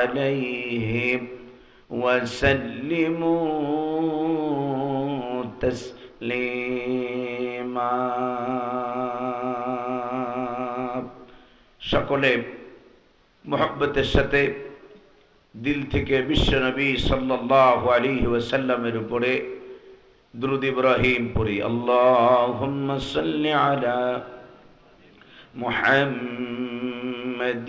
عليه وسلموا تسليما সকলে মোহব্বতের সাথে দিল থেকে বিশ্বনবী সাল্লাহ আলী ওয়াসাল্লামের উপরে দ্রুদ ইব্রাহিম পড়ি আল্লাহ সাল্লি আলা محمد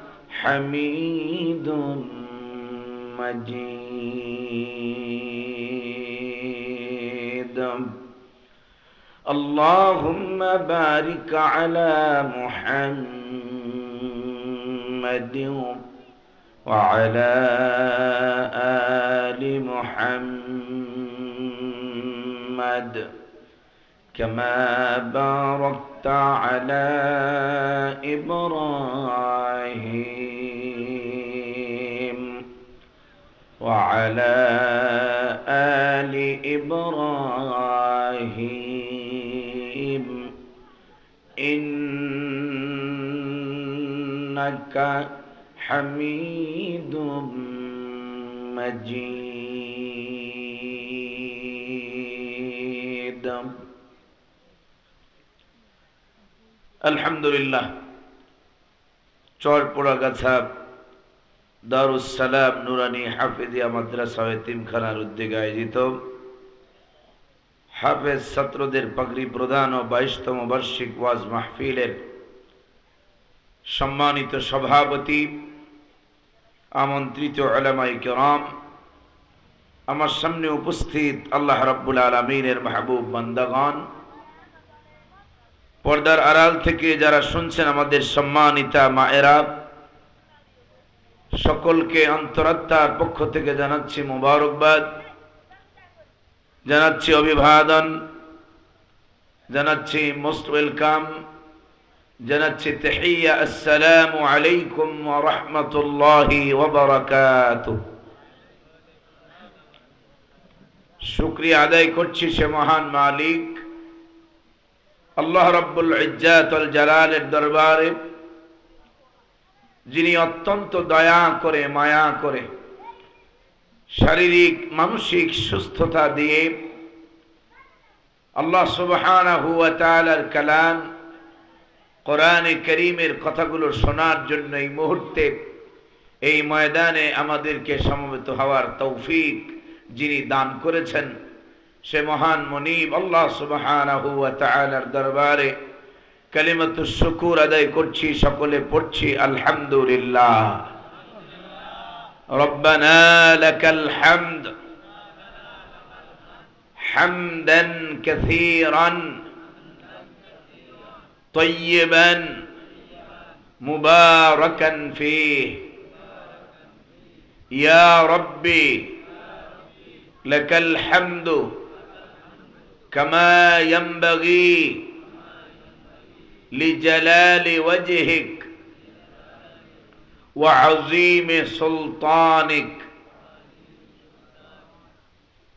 حميد مجيد. اللهم بارك على محمد وعلى آل محمد. كما باركت على إبراهيم وعلى آل إبراهيم إنك حميد مجيد আলহামদুলিল্লাহ চরপোড়াগাছা দারুসালাম নুরানি হাফিজিয়া মাদ্রাসা তিমখানার উদ্যোগে আয়োজিত। হাফেজ ছাত্রদের পাগড়ি প্রদান ও বাইশতম বার্ষিক ওয়াজ মাহফিলের সম্মানিত সভাপতি, আমন্ত্রিত আলামাই কেরাম, আমার সামনে উপস্থিত আল্লাহ রাব্বুল আলমিনের মাহবুব বান্দাগান পর্দার আড়াল থেকে যারা শুনছেন আমাদের সম্মানিতা মায়েরা সকলকে অন্তরাত্মার পক্ষ থেকে জানাচ্ছি মুবারকবাদ, জানাচ্ছি অভিবাদন, জানাচ্ছি মোস্ট ওয়েলকাম, জানাচ্ছি তেহিয়া আসসালামু আলাইকুম রাহমাতুল্লাহি ওয়া আদায় করছি সে মহান মালিক, আল্লাহ রব্বুল ইজ্জাতুল জালালের দরবারে। যিনি অত্যন্ত দয়া করে, মায়া করে শারীরিক, মানসিক সুস্থতা দিয়ে আল্লাহ তাআলার কালাম কোরআনে করিমের কথাগুলো শোনার জন্য এই মুহূর্তে, এই ময়দানে আমাদেরকে সমবেত হওয়ার তৌফিক যিনি দান করেছেন, সে মহান মনিব আল্লাহ তাআলার দরবারে কালিমাতু শুকুর আদায় করছি সকলে পড়ছি আলহামদুলিল্লাহ ربنا لك الحمد حمدا كثيرا طيبا مباركا فيه يا ربي لك الحمد كما ينبغي لجلال وجهك وعظيم سلطانك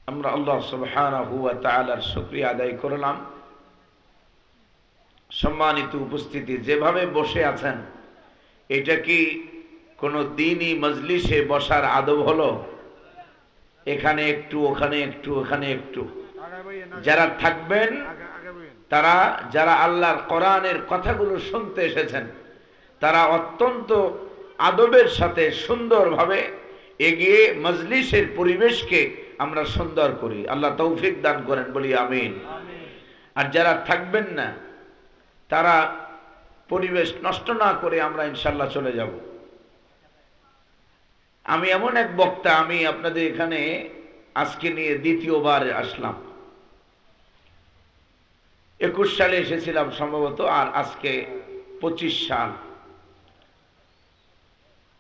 আমরা আল্লাহ সুবহানাহু ওয়া তাআলার শুকরিয়া আদায় করলাম সম্মানিত উপস্থিতি যেভাবে বসে আছেন এটা কি কোনো দিনই মজলিসে বসার আদব হলো এখানে একটু ওখানে একটু ওখানে একটু যারা থাকবেন তারা যারা আল্লাহর কোরআনের কথাগুলো শুনতে এসেছেন তারা অত্যন্ত আদবের সাথে সুন্দরভাবে এগিয়ে মজলিসের পরিবেশকে আমরা সুন্দর করি। আল্লাহ তৌফিক দান করেন বলি আমিন। আর যারা থাকবেন না তারা পরিবেশ নষ্ট না করে আমরা ইনশাল্লাহ চলে যাব। আমি এমন এক বক্তা আমি আপনাদের এখানে আজকে নিয়ে দ্বিতীয়বার আসলাম। একুশ সালে এসেছিলাম সম্ভবত, আর আজকে পঁচিশ সাল।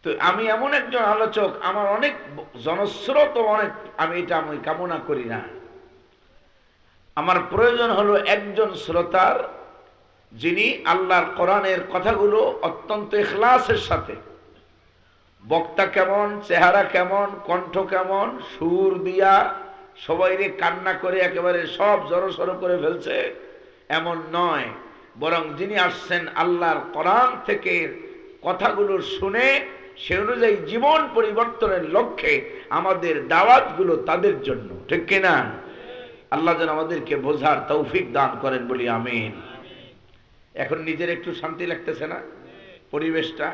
তো আমি এমন একজন আলোচক, আমার অনেক জনস্রোত অনেক, আমি এটা আমি কামনা করি না। আমার প্রয়োজন হলো একজন শ্রোতার, যিনি আল্লাহর কোরআনের কথাগুলো অত্যন্ত ইখলাসের সাথে, বক্তা কেমন, চেহারা কেমন, কণ্ঠ কেমন, সুর দিয়া সবাইরে কান্না করে একেবারে সব জড়সড় করে ফেলছে। এমন নয়। বরং যিনি আসছেন আল্লাহর কোরআন থেকে কথাগুলো শুনে, সে অনুযায়ী জীবন পরিবর্তনের লক্ষ্যে আমাদের দাওয়াতগুলো তাদের জন্য। ঠিক কিনা আল্লাহ যেন আমাদেরকে বোঝার তৌফিক দান করেন বলি আমিন। এখন নিজের একটু শান্তি লাগতেছে না? পরিবেশটা?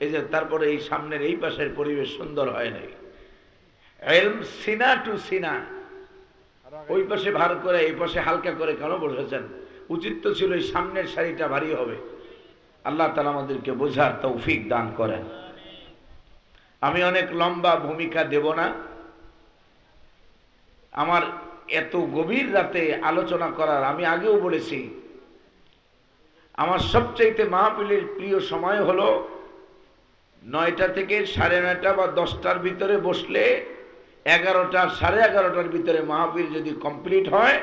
এই যে তারপরে এই সামনের এই পাশের পরিবেশ সুন্দর হয় নাই। সিনা টু সিনা। ওই পাশে ভার করে, এই পাশে হালকা করে কেন বসেছেন? উচিত তো ছিল এই সামনের শাড়িটা ভারী হবে। আল্লাহ তালা আমাদেরকে বোঝার তৌফিক দান করেন। আমি অনেক লম্বা ভূমিকা দেব না। আমার এত গভীর রাতে আলোচনা করার আমি আগেও বলেছি, আমার সবচাইতে মাহফিলের প্রিয় সময় হলো নয়টা থেকে সাড়ে নয়টা বা দশটার ভিতরে বসলে এগারোটা সাড়ে এগারোটার ভিতরে মাহফিল যদি কমপ্লিট হয়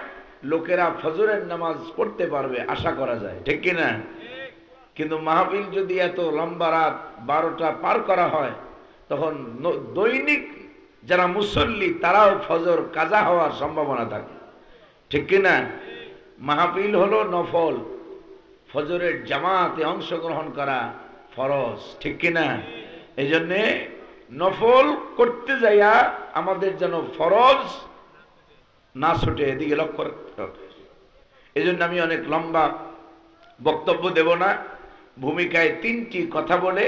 লোকেরা ফজরের নামাজ পড়তে পারবে, আশা করা যায়। ঠিক কিনা? কিন্তু মাহফিল যদি এত লম্বা রাত বারোটা পার করা হয়, তখন দৈনিক যারা মুসল্লি, তারাও ফজর কাজা হওয়ার সম্ভাবনা থাকে। ঠিক কিনা? মাহফিল হলো নফল। ফজরের জামাতে অংশগ্রহণ করা ফরজ। ঠিক কিনা? এই জন্যে নফল করতে যাইয়া আমাদের যেন ফরজ না ছুটে এদিকে লক্ষ্য রাখতে হবে এই জন্য আমি অনেক লম্বা বক্তব্য দেব না। ভূমিকায় তিনটি কথা বলে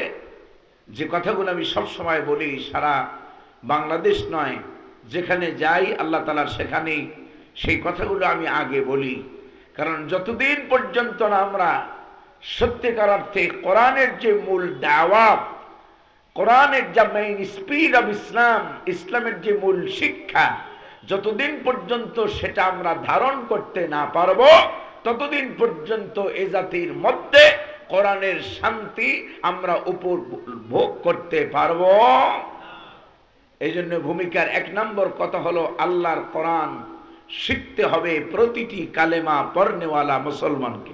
যে কথাগুলো আমি সব সময় বলি, সারা বাংলাদেশ নয়, যেখানে যাই, আল্লাহ তালার সেখানেই সেই কথাগুলো আমি আগে বলি। কারণ যতদিন পর্যন্ত না আমরা সত্যিকার অর্থে কোরআনের যে মূল দাওয়াত কোরআনের যা মেইন স্পিড অফ ইসলাম ইসলামের যে মূল শিক্ষা যতদিন পর্যন্ত সেটা আমরা ধারণ করতে না পারব, ততদিন পর্যন্ত এ জাতির মধ্যে কোরআনের শান্তি আমরা উপভোগ করতে পারব। এই জন্য ভূমিকার এক নম্বর কথা হলো, আল্লাহর কোরআন শিখতে হবে প্রতিটি কালেমা পর্নেওয়ালা মুসলমানকে।